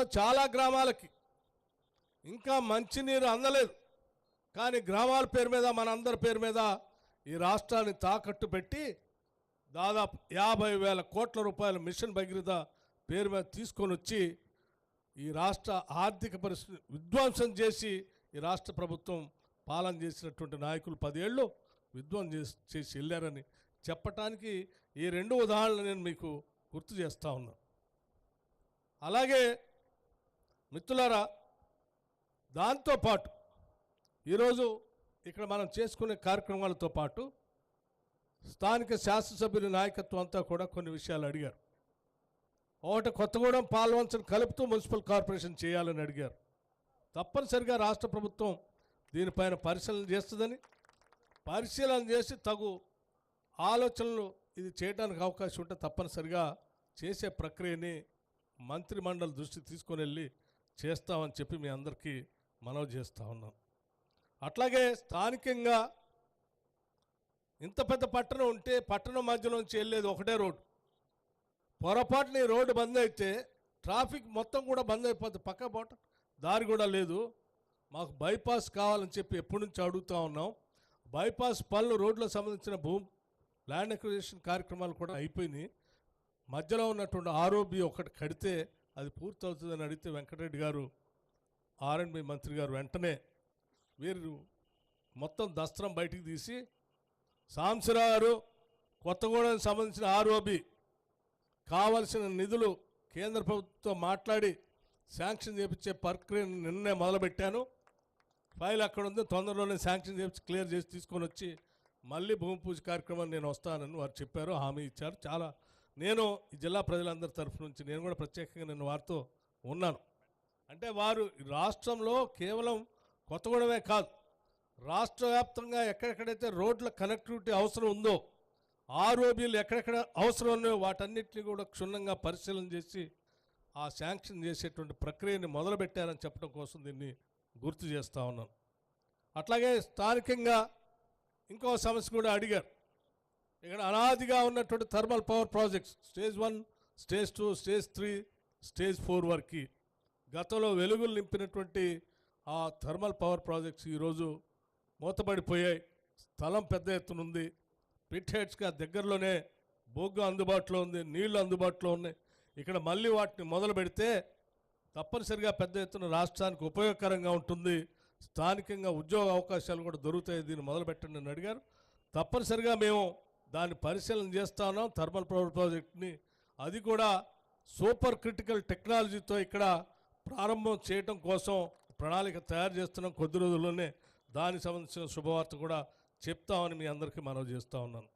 రాష్ట్రంలో చాలా గ్రామాలకి. ఇంకా మంచినీరు అందలేదు. కానీ గ్రామాల పేరు మీద మనందరి పేరు మీద ఈ రాష్ట్రాన్ని తాకట్టు పెట్టి దాదాపు యాభై వేల కోట్ల రూపాయల మిషన్ భగీరథ పేరు మీద తీసుకొని వచ్చి ఈ రాష్ట్ర ఆర్థిక పరిస్థితి విధ్వంసం చేసి ఈ రాష్ట్ర ప్రభుత్వం పాలన చేసినటువంటి నాయకులు పదేళ్ళు విధ్వంసం చేసి చేసి వెళ్ళారని చెప్పటానికి ఈ రెండు ఉదాహరణలు నేను మీకు గుర్తు చేస్తా ఉన్నాను అలాగే మిత్రులారా దాంతోపాటు ఈరోజు ఇక్కడ మనం చేసుకునే కార్యక్రమాలతో పాటు స్థానిక శాసనసభ్యుల నాయకత్వం అంతా కూడా కొన్ని విషయాలు అడిగారు. ఒకటి కొత్తగూడెం పాల్వంచను కలుపుతూ మున్సిపల్ కార్పొరేషన్ చేయాలని అడిగారు. తప్పనిసరిగా రాష్ట్ర ప్రభుత్వం దీనిపైన పరిశీలన చేస్తుందని పరిశీలన చేసి తగు ఆలోచనలు ఇది చేయడానికి అవకాశం ఉంటే తప్పనిసరిగా చేసే ప్రక్రియని మంత్రిమండలి దృష్టికి తీసుకొని వెళ్ళి చేస్తామని చెప్పి మీ అందరికీ మనవి చేస్తూ ఉన్నాం. అట్లాగే స్థానికంగా ఇంత పెద్ద పట్టణం ఉంటే పట్టణం మధ్యలోంచి వెళ్ళేది ఒకటే రోడ్డు పొరపాటున ఈ రోడ్డు బంద్ అయితే ట్రాఫిక్ మొత్తం కూడా బంద్ అయిపోతుంది పక్క పోట దారి కూడా లేదు. మాకు బైపాస్ కావాలని చెప్పి ఎప్పటి నుంచి అడుగుతూ ఉన్నాం. బైపాస్ పనులు రోడ్లకు సంబంధించిన భూమి ల్యాండ్ అక్విజిషన్ కార్యక్రమాలు కూడా అయిపోయినాయి. మధ్యలో ఉన్నటువంటి ఆరోబి ఒకటి కడితే అది పూర్తవుతుందని అడిగితే వెంకటరెడ్డి గారు ఆర్ఎండ్బి మంత్రి గారు వెంటనే వీరు మొత్తం దస్త్రం బయటికి తీసి సాంసరావు గారు కొత్తగూడెం సంబంధించిన ఆర్ఓబి కావలసిన నిధులు కేంద్ర ప్రభుత్వం మాట్లాడి శాంక్షన్ చేపించే ప్రక్రియను నిన్నే మొదలుపెట్టాను. ఫైల్ అక్కడ ఉంది తొందరలోనే శాంక్షన్ చేపించి క్లియర్ చేసి తీసుకొని వచ్చి మళ్ళీ భూమి పూజ కార్యక్రమాన్ని నేను వస్తానని వారు చెప్పారు హామీ ఇచ్చారు. చాలా నేను ఈ జిల్లా ప్రజలందరి తరఫు నుంచి నేను కూడా ప్రత్యేకంగా నేను వారితో ఉన్నాను. అంటే వారు ఈ రాష్ట్రంలో కేవలం కొత్తగూడమే కాదు. రాష్ట్ర వ్యాప్తంగా ఎక్కడెక్కడైతే రోడ్ల కనెక్టివిటీ అవసరం ఉందో ఆర్ఓబీలు ఎక్కడెక్కడ అవసరం ఉన్నాయో వాటన్నిటిని కూడా క్షుణ్ణంగా పరిశీలన చేసి ఆ శాంక్షన్ చేసేటువంటి ప్రక్రియని మొదలుపెట్టారని చెప్పడం కోసం దీన్ని గుర్తు చేస్తూ ఉన్నాను. అట్లాగే స్థానికంగా ఇంకో సమస్య కూడా అడిగారు. ఇక్కడ అనాదిగా ఉన్నటువంటి thermal power projects stage one stage two stage three stage four వరకు గతంలో వెలుగులు నింపినటువంటి ఆ థర్మల్ పవర్ ప్రాజెక్ట్స్ ఈరోజు మూతపడిపోయాయి. స్థలం పెద్ద ఎత్తున ఉంది. పిట్ దగ్గరలోనే బొగ్గు అందుబాటులో ఉంది నీళ్ళు అందుబాటులో ఉన్నాయి. ఇక్కడ మళ్ళీ వాటిని మొదలు పెడితే తప్పనిసరిగా పెద్ద ఎత్తున రాష్ట్రానికి ఉపయోగకరంగా ఉంటుంది. స్థానికంగా ఉద్యోగ అవకాశాలు కూడా దొరుకుతాయి. దీన్ని మొదలు పెట్టండి అని అడిగారు. తప్పనిసరిగా మేము దాన్ని పరిశీలన చేస్తా ఉన్నాం థర్మల్ పవర్ ప్రాజెక్ట్ని. అది కూడా సూపర్ క్రిటికల్ టెక్నాలజీతో ఇక్కడ ప్రారంభం చేయటం కోసం ప్రణాళిక తయారు చేస్తున్నాం. కొద్ది రోజుల్లోనే దానికి సంబంధించిన శుభవార్త కూడా చెప్తామని మీ అందరికీ మనవి చేస్తూ ఉన్నాను.